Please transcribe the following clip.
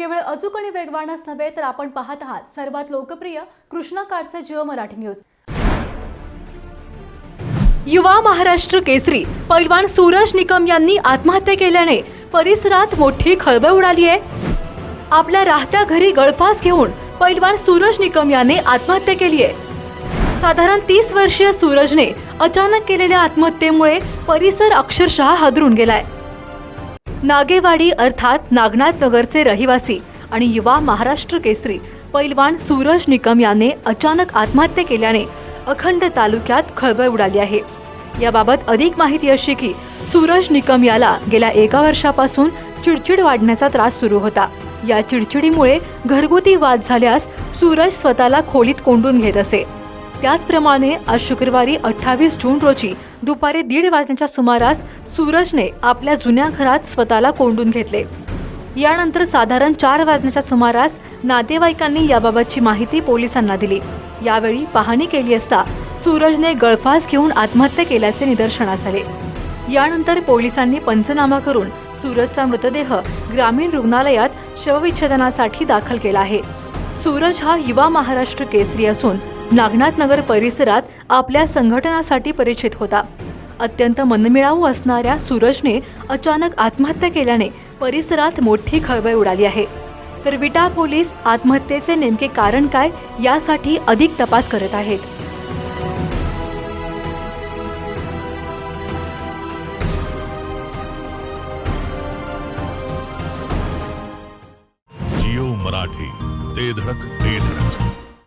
केवळ अचूक आणि वेगवानच नव्हे तर आपण पाहत आहात सर्वात लोकप्रिय कृष्णा काळचे जिओ मराठी न्यूज. युवा महाराष्ट्र केसरी पैलवान सूरज निकम यांनी आत्महत्या केल्याने परिसरात मोठी खळबळ उडाली आहे. आपल्या राहत्या घरी गळफास घेऊन पैलवान सूरज निकम याने आत्महत्या केली आहे. साधारण तीस वर्षीय सूरजने अचानक केलेल्या आत्महत्येमुळे परिसर अक्षरशः हादरून गेलाय. नागेवाडी अर्थात नागनाथ नगरचे रहिवासी आणि युवा महाराष्ट्र केसरी पैलवान सूरज निकम याने अचानक आत्महत्या केल्याने अखंड तालुक्यात खळबळ उडाली आहे. याबाबत अधिक माहिती अशी की सूरज निकम याला गेल्या एका वर्षापासून चिडचिड वाढण्याचा त्रास सुरू होता. या चिडचिडीमुळे घरगुती वाद झाल्यास सूरज स्वतःला खोलीत कोंडून घेत असे. त्याचप्रमाणे आज शुक्रवारी अठ्ठावीस जून रोजी दुपारी दीड वाजण्याच्या सुमारास सूरजने आपल्या जुन्या घरात स्वतःला कोंडून घेतले. यानंतर साधारण चार वाजण्याच्या सुमारास नातेवाईकांनी याबाबतची माहिती पोलिसांना दिली. यावेळी पाहणी केली असता सूरजने गळफास घेऊन आत्महत्या केल्याचे निदर्शनास आले. यानंतर पोलिसांनी पंचनामा करून सूरजचा मृतदेह ग्रामीण रुग्णालयात शवविच्छेदनासाठी दाखल केला आहे. सूरज हा युवा महाराष्ट्र केसरी असून नागनाथ नगर परिसरात आपल्या संघटनासाठी परिचित होता. अत्यंत मनमिळावू असणाऱ्या सूरजने अचानक आत्महत्या केल्याने परिसरात मोठी खळबळ उडाली आहे. तर विटा पोलीस आत्महत्येचे नेमके कारण काय यासाठी अधिक तपास करत आहेत. जिओ मराठी. ते धडक ते धडक.